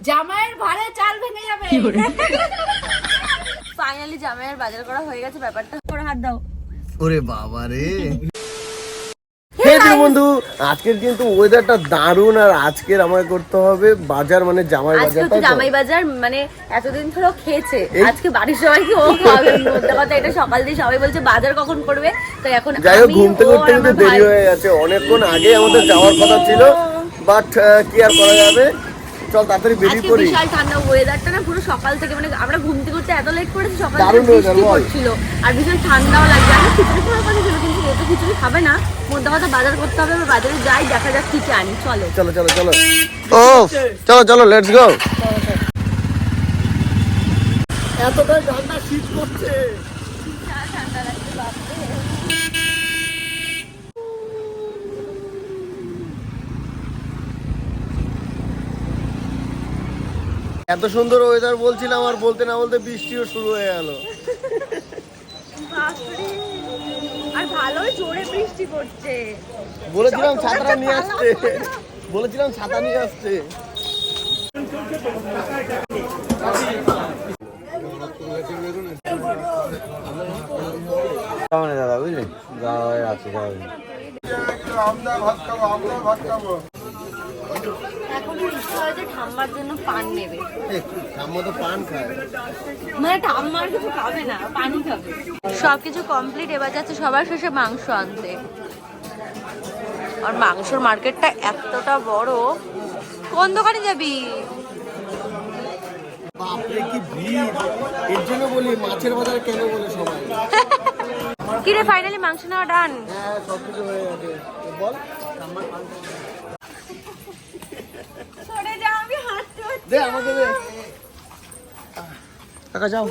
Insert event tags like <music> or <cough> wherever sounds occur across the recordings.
জামাইয়ের ভাড়ে চাল ভেঙে যাবে। ফাইনালি জামাইয়ের বাজার করা হয়ে গেছে ব্যাপারটা করে হাত দাও। ওরে বাবা রে। বন্ধু আজকের কিন্তু ওয়েদারটা দারুণ আর আজকের আমাকে করতে হবে বাজার মানে জামাই আজকে বাজার তো? জামাই বাজার মানে এতদিন ধরে খেয়েছে। আজকে বাড়ির সবাই কি ও <laughs> খাবে? মোদ্দা কথা এটা সকাল দিয়ে সবাই বলছে বাজার কখন করবে? তাই এখন যাই হোক আমি, ঘুম থেকে ও উঠতে কিন্তু দেরি হয়ে গেছে। অনেকক্ষণ আগে আমাদের যাওয়ার কথা ছিল বাট কি আর করা যাবে? চল তাড়াতাড়ি বেরিয়ে পড়ি। বিশাল ঠান্ডা ওয়েদারটা না পুরো সকাল থেকে মানে আমরা ঘুম থেকে উঠতে এত লেট করেছি সকাল থেকে বৃষ্টি পড়ছিল। আর ভীষণ ঠান্ডাও লাগছে। আমি খিচুড়ি খাওয়ার কথা ছিল কিন্তু ও তো খিচুড়ি খাবে না। মোদ্দা কথা বাজার করতে হবে এবার বাজারে যাই দেখা যাক কি কি আনি চলো। চলো চলো চলো। ও চলো চলো লেটস গো এতটা ঠান্ডা শীত করছে এত সুন্দর ওয়েদার বলছিলাম আর বলতে না বলতে বৃষ্টিও শুরু হয়ে গেল। আর ভালোই জোরে বৃষ্টি পড়ছে। বলেছিলাম ছাতাটা নিয়ে আসতে। বলেছিলাম ছাতা নিয়ে আসতে। দাদা বুঝলি? যাওয়া হয়ে আছে এখন ইচ্ছা হয়েছে ঠাম্মার জন্য পান নেবে। ঠাম্মা তো পান খায়। মানে ঠাম্মার কিছু খাবে না পানি খাবে। সবকিছু কমপ্লিট এবার যাচ্ছে সবার শেষে মাংস আনতে। আর মাংসর মার্কেটটা এতটা বড় কোন দোকানে যাবি? বাপরে কি ভিড়। এর জন্য বলি মাছের বাজারে কেন বলে সবাই? কি রে ফাইনালি মাংস নেওয়া ডান হ্যাঁ সব কিছু হয়ে গেছে। বল সরে যা আমি হাঁটতে দে আমাকে দে। কাকা যাও।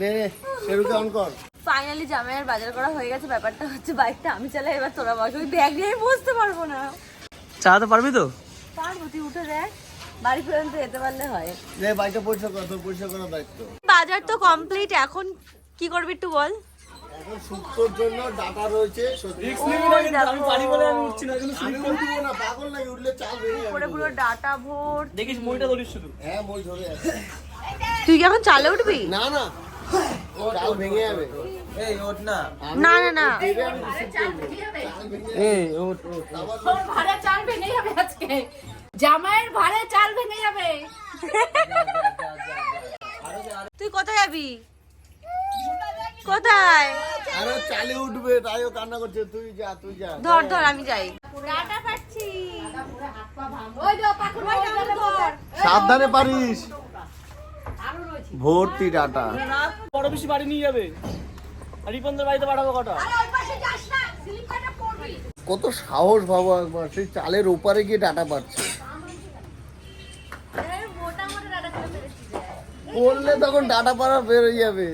নে নে শেরুকে অন কর। ফাইনালি জামাইয়ের বাজার করা হয়ে গেছে ব্যাপারটা হচ্ছে বাইকটা আমি চালাই এবার তোরা বস। ওই ব্যাগ নিয়ে বসতে পারব না। চালাতে পারবি তো? পারব তুই উঠে দেখ। বাড়ি পর্যন্ত যেতে পারলে হয়। বাইকটা পরিষ্কার কর তোর পরিষ্কার করার দায়িত্ব বাজার তো কমপ্লিট এখন কি করবি একটু বল? এখন শুক্তোর জন্য ডাটা রয়েছে সত্যি। পারি বলে আমি উঠছি না কিন্তু আমি উঠবো না পাগল নাকি? উঠলে চাল ভেঙে যাবে পুরো পুরো ডাটা ভোর দেখিস মইটা ধরিস শুধু। হ্যাঁ মই ধরে আছে। তুই কি এখন চালে উঠবি? না না। চাল ভেঙে যাবে। এই ওঠ না। না না না। দেবে আমি receive করব। চাল ভেঙে যাবে। এই ওঠ ওঠ। তোর চাল ভেঙে যাবে আজকে। জামাইয়ের ভাড়ে চাল ভেঙে যাবে। তুই কোথায় যাবি? কোথায়? আরে চালে উঠবে তাইও কান্না করছে। তুই যা তুই যা। ধর ধর আমি যাই। ডাটা পাচ্ছি। ওই যে পাকুর ভাই ডাটা ধর। সাবধানে পারিস। ভর্তি ডাটা। বড় বেশি বাড়ি নিয়ে যাবে। রিপনদের বাড়িতে পাঠাবো কটা? ওই পাশে যাস না স্লিপারটা পড়বি। কত সাহস ভাবো একবার। সেই চালের ওপারে গিয়ে ডাটা পাচ্ছে। মোটা মোটা ডাটা করে ফেলেছি। পড়লে তখন ডাটা পাড়া বেরোয় যাবে।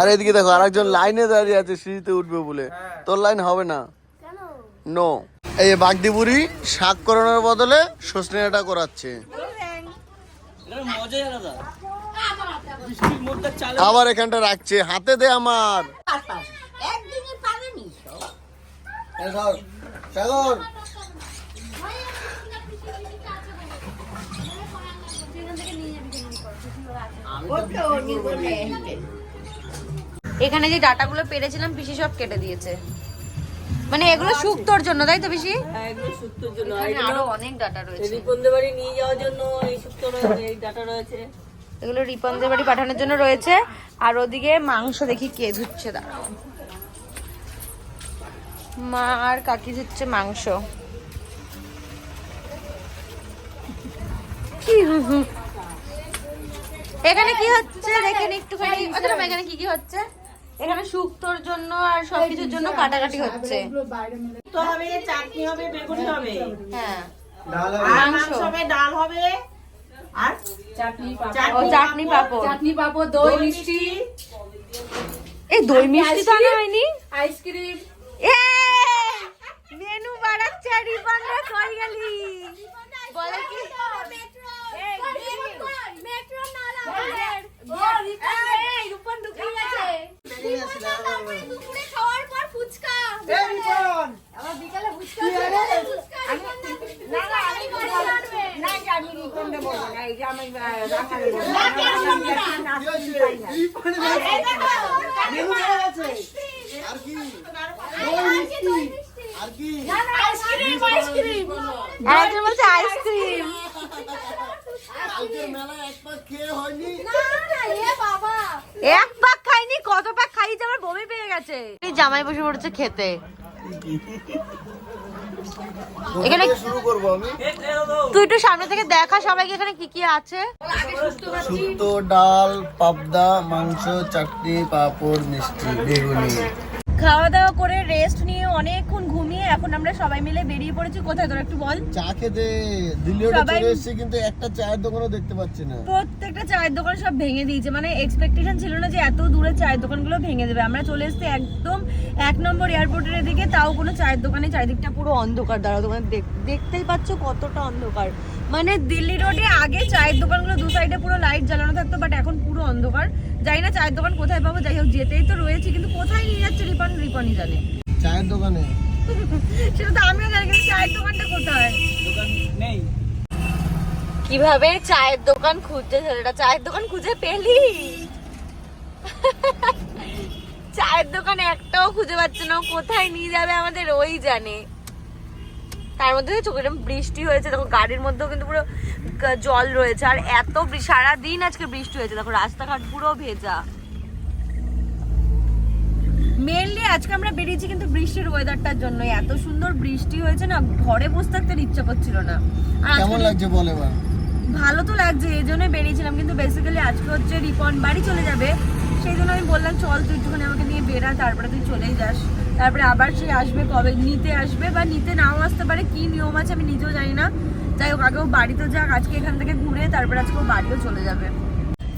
আর এদিকে দেখো আরেকজন লাইনে দাঁড়িয়ে আছে সিঁড়িতে উঠবে বলে। তোর লাইন হবে না? নো। এই বাগদিপুরি শাক করানোর বদলে সজনে করাচ্ছে। আবার এখানটা রাখছে হাতে দে আমার। সাগর। এখানে যে ডাটাগুলো পেরেছিলাম পিসি সব কেটে দিয়েছে। মানে এগুলো শুক্তোর জন্য তাই তো পিসি? হ্যাঁ, এগুলো শুক্তোর জন্য। এখানে আরও অনেক ডাটা রয়েছে। রিপনদের বাড়ি নিয়ে যাওয়ার জন্য এই শুক্তো রয়েছে এই ডাটা রয়েছে। এগুলো রিপনদের বাড়ি পাঠানোর জন্য রয়েছে। আর ওদিকে মাংস দেখি কে ধুচ্ছে দাঁড়াও। মা আর কাকি ধুচ্ছে মাংস। কি। এখানে কি হচ্ছে? দেখেন একটুখানি। এখানে কি কি হচ্ছে? এখানে শুক্তোর জন্য আর সবকিছুর জন্য কাটাকাটি হচ্ছে। তো হবে চাটনি হবে বেগুনি হবে। হ্যাঁ। আর মাংস। হবে ডাল হবে আর চাটনি চাটনি পাপড়। চাটনি পাপড় দই মিষ্টি। এই দই মিষ্টি তো আনা হয়নি? আইসক্রিম এ মেনু বাড়াচ্ছে আর রিবানরা কই গেলি বলে কি আর কি আর কি আইসক্রিম এক পাক খেয়ে হয়নি পাক খাইনি কত পাক খাইছে আমার বমি পেয়ে গেছে এই জামাই বসে পড়েছে খেতে এখানে শুরু করব আমি। তুই একটু সামনে থেকে দেখা সবাইকে এখানে কি কি আছে? শুক্তো ডাল পাবদা মাংস চাটনি পাপড় মিষ্টি বেগুনি। খাওয়া দাওয়া করে রেস্ট নিয়ে অনেকক্ষণ ঘুমিয়ে এখন আমরা সবাই মিলে বেরিয়ে পড়েছি। কোথায় তোর একটু বল? চা খেতে। দিল্লি রোডে চলে এসেছি কিন্তু একটা চায়ের দোকানও দেখতে পাচ্ছি না। প্রত্যেকটা চায়ের দোকান সব ভেঙে দিয়েছে। মানে এক্সপেকটেশন ছিল না যে এত দূরে চায়ের দোকানগুলো ভেঙে দেবে। আমরা চলে এসেছি একদম এক নম্বর এয়ারপোর্টের এদিকে। তাও কোনো চায়ের দোকানে। চারিদিকটা পুরো অন্ধকার। দাঁড়াও তোমার দেখতেই পাচ্ছ কতটা অন্ধকার। মানে দিল্লি রোডে আগে চায়ের দোকানগুলো দু সাইডে পুরো লাইট জ্বালানো থাকতো বাট এখন পুরো অন্ধকার। জানি না চায়ের দোকান কোথায় পাবো? যাই হোক যেতেই তো রয়েছে কিন্তু কোথায় নিয়ে যাচ্ছে রিপন? রিপনই জানে। চায়ের দোকানে? সেটা তো আমিও জানি কিন্তু চায়ের দোকানটা কোথায়? দোকান নেই। কীভাবে চায়ের দোকান খুঁজছে ছেলেটা চায়ের দোকান খুঁজে পেলি? চায়ের দোকান একটাও খুঁজে পাচ্ছে না কোথায় নিয়ে যাবে আমাদের ওই জানে। তার মধ্যে কীরকম বৃষ্টি হয়েছে দেখো গাড়ির মধ্যেও কিন্তু পুরো জল রয়েছে। আর এত সারাদিন আজকে বৃষ্টি হয়েছে দেখো রাস্তাঘাট পুরো ভেজা। মেনলি আজকে আমরা বেরিয়েছি কিন্তু বৃষ্টির ওয়েদারটার জন্য। এত সুন্দর বৃষ্টি হয়েছে না ঘরে বসে থাকতে ইচ্ছা করছিল না। আর কেমন লাগছে বলে ভালো তো লাগছে এই জন্য বেরিয়েছিলাম। কিন্তু বেসিক্যালি আজকে হচ্ছে রিপন বাড়ি চলে যাবে। সেই জন্য আমি বললাম চল তুই একটুখানি আমাকে নিয়ে বেরা তারপরে তুই চলেই যাস। তারপরে আবার সে আসবে কবে নিতে আসবে বা নিতে নাও আসতে পারে কি নিয়ম আছে আমি নিজেও জানি না। যাই হোক আগেও বাড়িতে যাক আজকে এখান থেকে ঘুরে তারপরে আজকে ও বাড়িও চলে যাবে।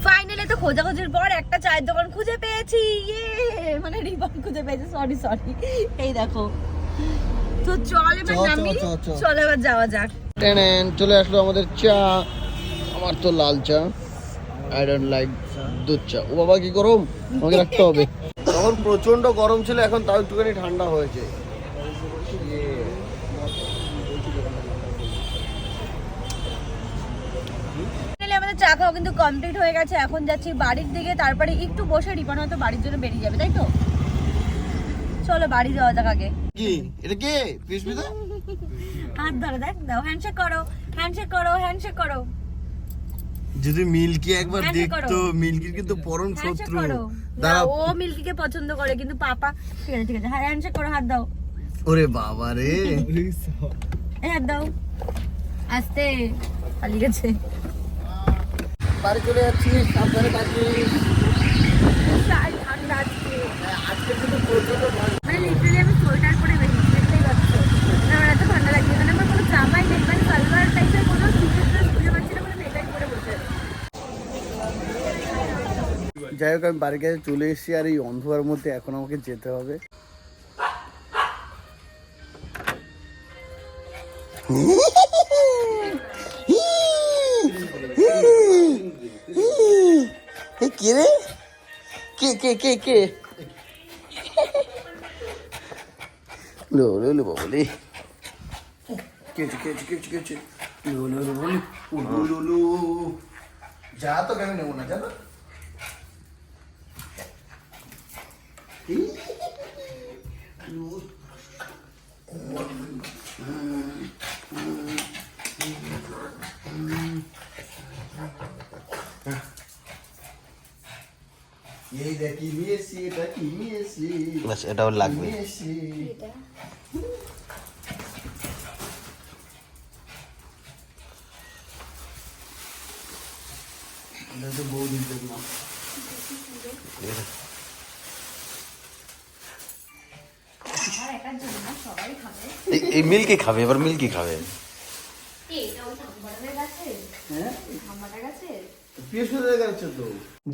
ফাইনালি তো খোঁজাখুঁজির পর একটা চায়ের দোকান খুঁজে পেয়েছি। ইয়ে মানে রিপন খুঁজে পেয়েছে সরি সরি এই দেখো। তো চল এবার নামি। চল এবার যাওয়া যাক। টেনেন চলে আসলো আমাদের চা। আমার তো লাল চা আই ডোন্ট লাইক দুধ চা। ও বাবা কি গরম? আমাকে রাখতে হবে। <laughs> তখন প্রচণ্ড গরম ছিল এখন তাও একটুখানি ঠান্ডা হয়েছে। খাওয়া কিন্তু কমপ্লিট হয়ে গেছে। এখন যাচ্ছি বাড়ির দিকে তারপরে একটু বসে রিপন হয়তো বাড়ির জন্য বেরিয়ে যাবে তাই তো? চলো বাড়ি যাওয়া যাক আগে। কি? এটা কে? পিসমিতা হাত ধরে দেখ দাও হ্যান্ডশেক করো হ্যান্ডশেক করো হ্যান্ডশেক করো। যদি মিল্কি একবার। দেখতো মিল্কির কিন্তু পরম শত্রু। করো। না দাঁড়া ও মিল্কিকে পছন্দ করে কিন্তু পাপা ঠিক আছে ঠিক আছে হ্যাঁ হ্যান্ডশেক করো হাত দাও। ওরে বাবা রে। এই হাত দাও। আস্তে পালিয়ে গেছে। বাড়ি চলে যাচ্ছি সাবধানে থাকিস। ঠান্ডা আজকে। মানে লিটারালি আমি সোয়েটার পরে বেরিয়েছি দেখতেই পাচ্ছ না, আমার এত ঠান্ডা লাগছে এখানে আমার কোনো জামাই নেই মানে সালোয়ার টাইপের কোনো শীতের ড্রেস খুঁজে পাচ্ছি না মানে এটাই পরে বসে যাই হোক আমি বাড়ির কাছে চলে এসেছি আর এই অন্ধকার মধ্যে এখন আমাকে যেতে হবে। <laughs> কে রে? কে কে কে কে? লো লো লো বাবলি কে কে কে কে কে কে লো লো লো। বলি জানো? এই দেখ কি নিয়েছি এটা কি নিয়েছি বাস এটাও লাগবে নিয়েছি এটা তো বৌদির দেখলাম এই- এই মিল্কি খাবে এবার মিল্কি খাবে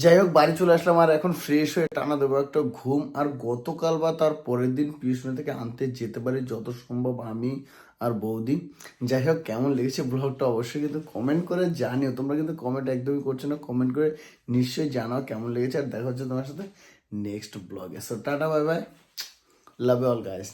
যাই হোক, বাড়ি চলে আসলাম আর এখন ফ্রেশ হয়ে টানা দেবো একটা ঘুম। আর গতকাল বা তার পরের দিন পিউষণে থেকে আনতে যেতে পারি যত সম্ভব আমি আর বৌদি। যাই হোক, কেমন লেগেছে ব্লগটা অবশ্যই কিন্তু কমেন্ট করে জানিও। তোমরা কিন্তু কমেন্ট একদমই করছ না কমেন্ট করে নিশ্চয়ই জানাও কেমন লেগেছে। আর দেখা হচ্ছে তোমার সাথে নেক্সট ব্লগে so tata bye bye love all guys